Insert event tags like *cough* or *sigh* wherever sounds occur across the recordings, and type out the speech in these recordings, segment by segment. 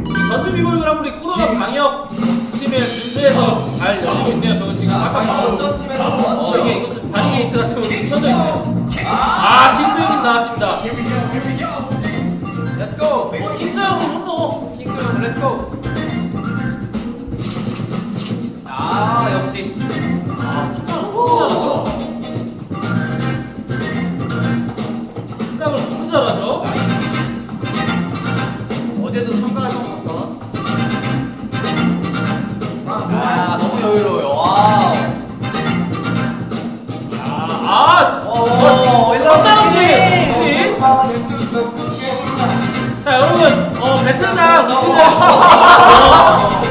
이 전주 비보이 그랑프리 코로나 방역 지침에 준수해서 잘 열리고 있네요. 저거 지금 아까 바로 어, 이게 이것도 바리게이트 같은 거 켜져 있네요. 아, 킹스형님 나왔습니다. Let's go. 어, 킹스형님 또 킹스형 Let's go. 아 역시 아, 탑장을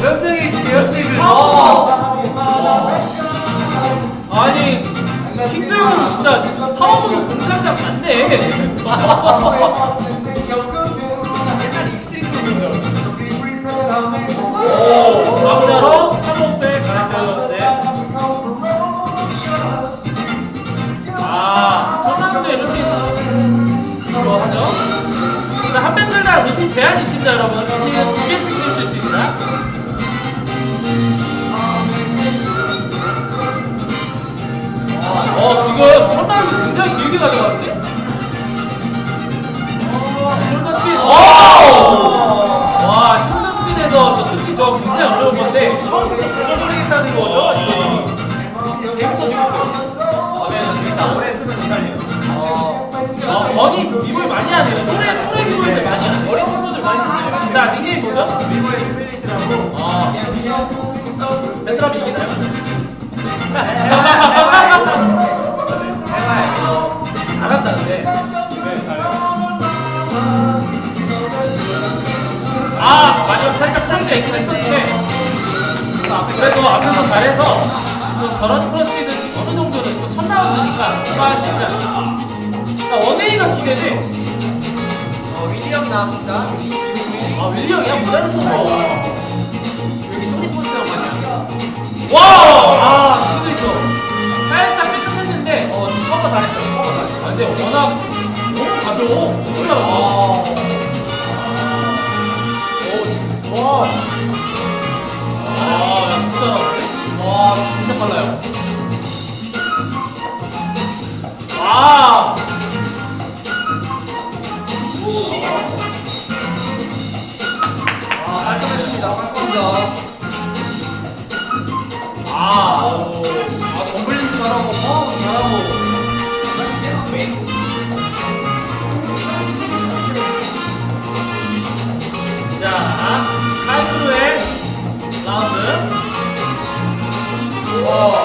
몇 명이 지금 어. 아니 킹스 형은 진짜 파워볼 공장장 맞네. 옛날 익스트림 프로그램. 오, 남자로 파워백 가르쳐줬는데. 아, 첫 번째 루틴 이 300m 루틴 제한이 있습니다, 여러분. 루틴은 두 개씩 쓸 수 있습니다. 어, 지금 첫 라운드 굉장히 길게 가져갔는데? 어, 숄더 스피드. 어! 와, 숄더 스피드에서 저 투티 저 굉장히 어려운 건데. 처음부터 조절이 있다는 거죠? 이거 지금. 어, 재밌어 죽겠어요. 아, 네, 네, 네. 일단 올해 쓰는 기사예요. 어, 건이 비볼 많이 하네요. 또래, 또래 비볼들 많이 하네. 어린 친구들 많이 쓰는 자, 닉네임 뭐죠? 밀보의 스플릿이라고. 아, 베트남이 이기나요? 잘한다는데. 아, 마지막 살짝 크러쉬가 있긴 했었는데. 그래도 앞에서 잘해서 또 저런 크러쉬는 어느 정도는 또 첫 라운드니까 통과할 수 있지 않을까. 나 원웨이가 기대돼. 어, 윌리 형이 나왔습니다. 윌리, 윌리, 윌리. 아, 윌리 형이야? 모자를 써서. 아, 깔끔했습니다. 깔끔합니다. 아! 오. 아 잘하고 파워도 잘하고 자, 카이프로의 라운드. 와.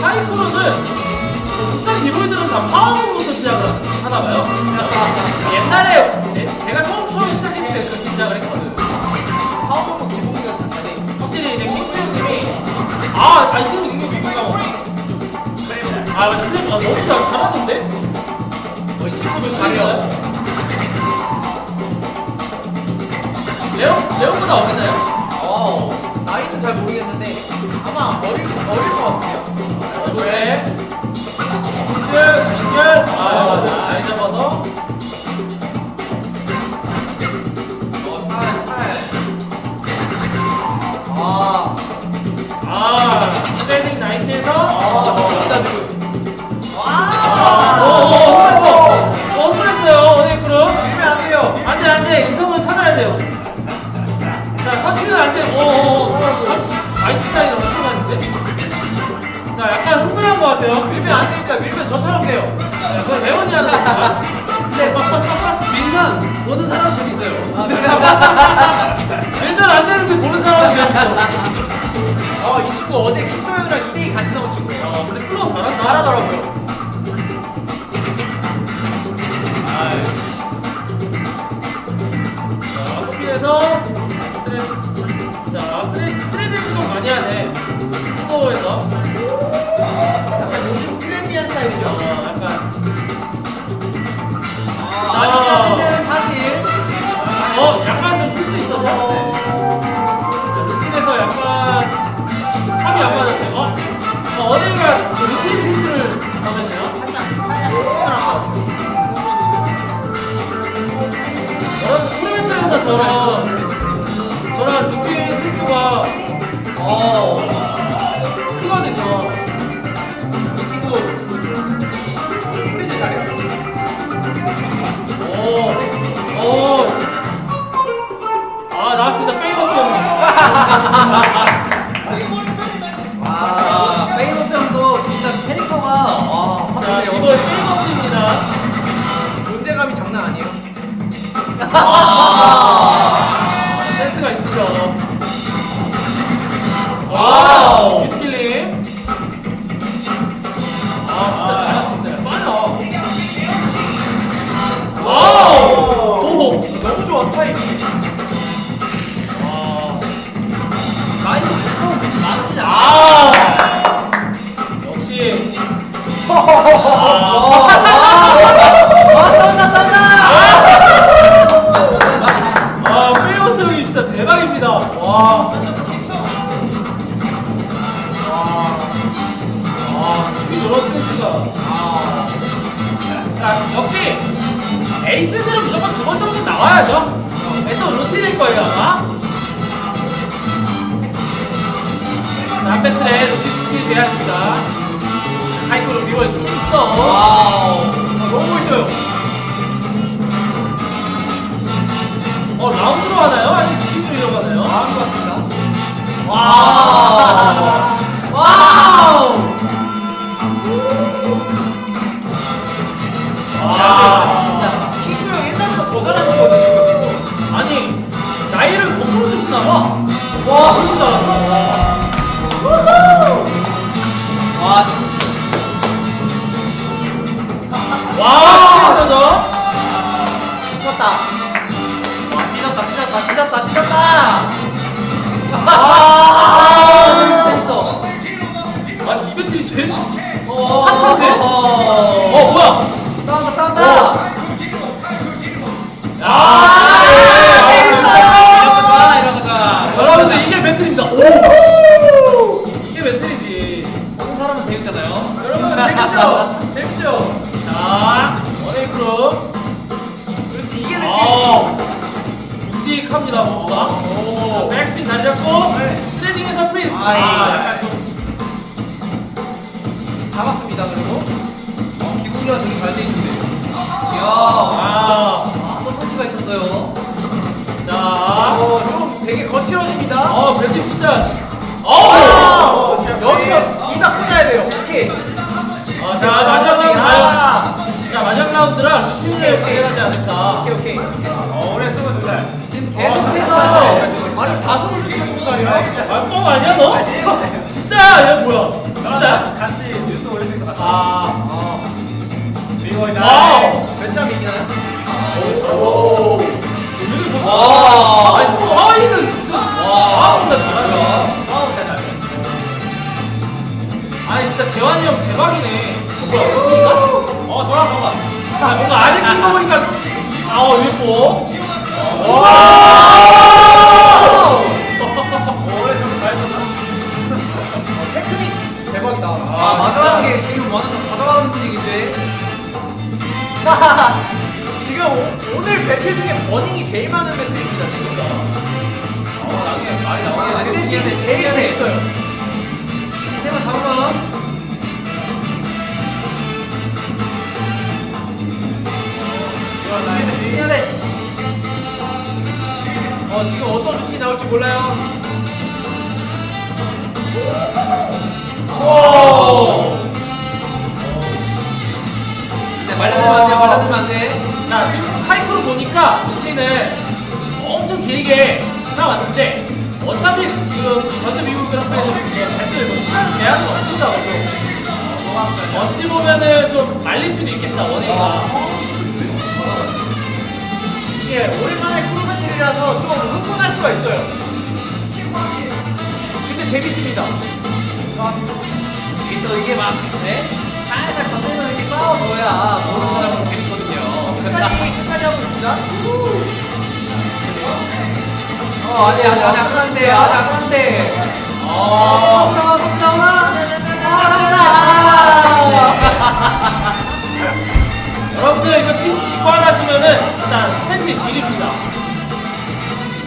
카이프로는 국산 기물들은 다 파워문부터 시작을 하나봐요. 옛날에 예, 제가 처음 처음 시작했을 때 그렇게 시작을 했거든. 파워포 기본기가 다 잘돼 있어요. 확실히 이제 킹스님이 아, 아이 친구 능력이 좋다고 아, 맞아. 플레이 아, 너무 잘, 잘하던데? 어, 이 친구도 잘해요. 레오, 레오보다 어리나요? 어 나이는 잘 모르겠는데 아마 어릴 어릴 것 같아요. 노래. 이즈, 민결. 아, 맞아. 나이 잡아서. 것 같아요. 밀면 안 됩니다. 밀면 저처럼 돼요. 야, 그건 거야. 근데 밀면 보는 사람 좀 있어요 *laughs* 맨날 안 되는데 보는 사람은 왜 있어? 어, 이 친구 어제 킹소영이랑 2대2 같이 나온 친구예요. 아, 근데 플로우 잘한다. 잘하더라고요. 자, 커피에서 스레, 자, 스레, 스레드 좀 많이 하네. 플로우에서. 저런 저런 루틴 실수가 어. 크거든요. 이 친구 프리즈 잘해요. 오, 오. 아, 나왔습니다. 와. 아, 페이머스 형도 진짜 캐릭터가 와, 자, 확실히 이번 페이머스입니다. 존재감이 장난 아니에요. 아, 자, 역시 에이스들은 무조건 두 번 정도 나와야죠. 또 루틴일 거예요, 아마. 자, 한 배틀에 루틴 두개 제한입니다. 카이코로 비월 킥서. 와우. 아, 너무 멋있어요. 어, 라운드로 하나요? 아니면 루틴으로 이어가나요? 마음 같습니다. 와 오! 이게 배틀이지. 보는 사람은 재밌잖아요. 여러분 재밌죠? 재밌죠? 자, 원웨이 그룹. 그렇지 이게 매트. 아, 묵직합니다, 뭔가. 오. 백스핀 다리 잡고, 네. 스레딩에서 프리즈. 아이. 아, 약간 좀. 잡았습니다 그리고. 어, 기공기가 되게 잘 돼 있는데. 이야, 아, 또 터치가 있었어요. 자. 어 좀 되게 거칠어집니다. 어, 배틀 진짜. 아, 뻥 아니야, 너? 진짜, 얘 뭐야? 진짜? 같이 뉴스 올림픽도 같이. 아, 미국이 와우. 몇점 이기나요? 오. 오늘은 뭐? 와. 아니, 하와이는 무슨. 아, 진짜 잘한다. 와우 대단. 아니, 진짜 재환이 형 대박이네. 어, 뭐야, 루틴인가? 어 저랑 뭔가. 아, 뭔가 아직 낀거 보니까. *laughs* 아, 어, 예뻐. 나올지 몰라요. 오. 네, 말려들면 안 돼, 말려들면 안 돼. 자, 지금 카이크로 보니까 루틴을 엄청 길게 해왔는데 어차피 지금 이 전체 미국 그랑프에서 배틀 뭐 시간 제한은 없습니다. 그래도. 어찌 보면은 좀 말릴 수도 있겠다, 원웨이가. 이게 오랜만에 게임이라서 좀 흥분할 수가 있어요. 근데 재밌습니다. 이게 또 이게 막 네? 살살 건들면 이렇게 싸워줘야 모르는 사람은 재밌거든요. 끝까지 끝까지 하고 있습니다. 어 아직 아직 아직 안 끝났는데 아직 안 끝났는데. 어. 터치 나와 터치 나오나? 나온다. 여러분들 이거 신, 식관하시면은 진짜 팬티 지립니다.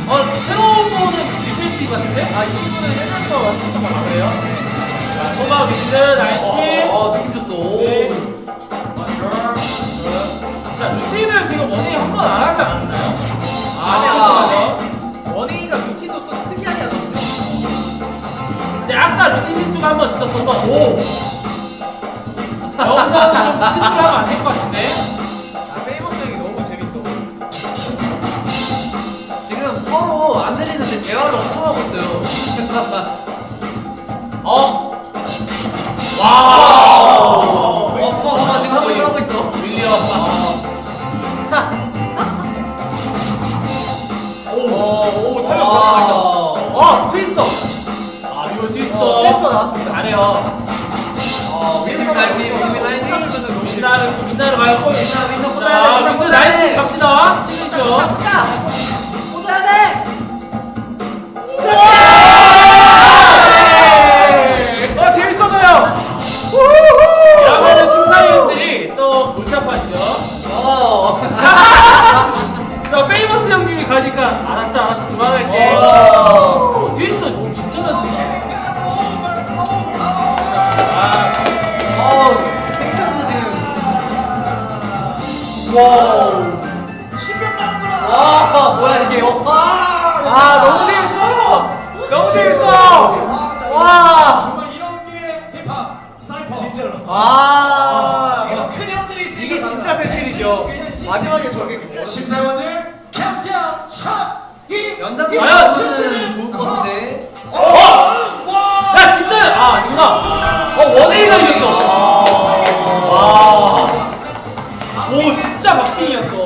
어, 새로운 거는 리페이스 같은데? 아, 이 친구는 옛날부터 했던 것 같아요. 자, 토마 윈드, 나인틴. 어 느낌 줬어. 네. 자, 루틴을 지금 원이 한 번 안 하지 않았나요? 아, 네, 아, 아, 원희가 루틴도 또 특이하게 하거든요. 근데 아까 루틴 실수가 한 번 있었어서 오! 여기서는 좀 실수를 하면 안 될 것 같은데? 어? 와! 어, 어, 봐봐 지금 하고 있어 하고 있어. 윌리엄. 오, 오, 아. 탄력 잡아있다. 어, 트위스터. 아, 이거 트위스터. 어, 트위스터 나왔습니다. 잘해요. 어, 윈드 라이팅, 윈드 라이팅. 민나를, 민나를 말고. 윈드 윈드 꽂아야 돼, 민나 꽂아야 돼. 갑시다. 시그니처. 가니까 알았어, 알았어, 그만할게. 트위스터 오, 진짜 잘쓰네. 아, 어, 생성도 지금. 와우. 와, 뭐야 이게? 와. 아, 너무 재밌어. 너무 재밌어. 와. 정말 이런 게 힙합 사이퍼 진짜로 아. 큰 형들이 있으니까 이게 진짜 배틀이죠. 마지막에 저게. 심사위원들 캠프장 3, 2, 연장 아야, 수준은 좋을 것 같은데. 아. 어? 어! 야 진짜 아 누나. 어 원에이가 이겼어. 와. 오 진짜 막빙이었어.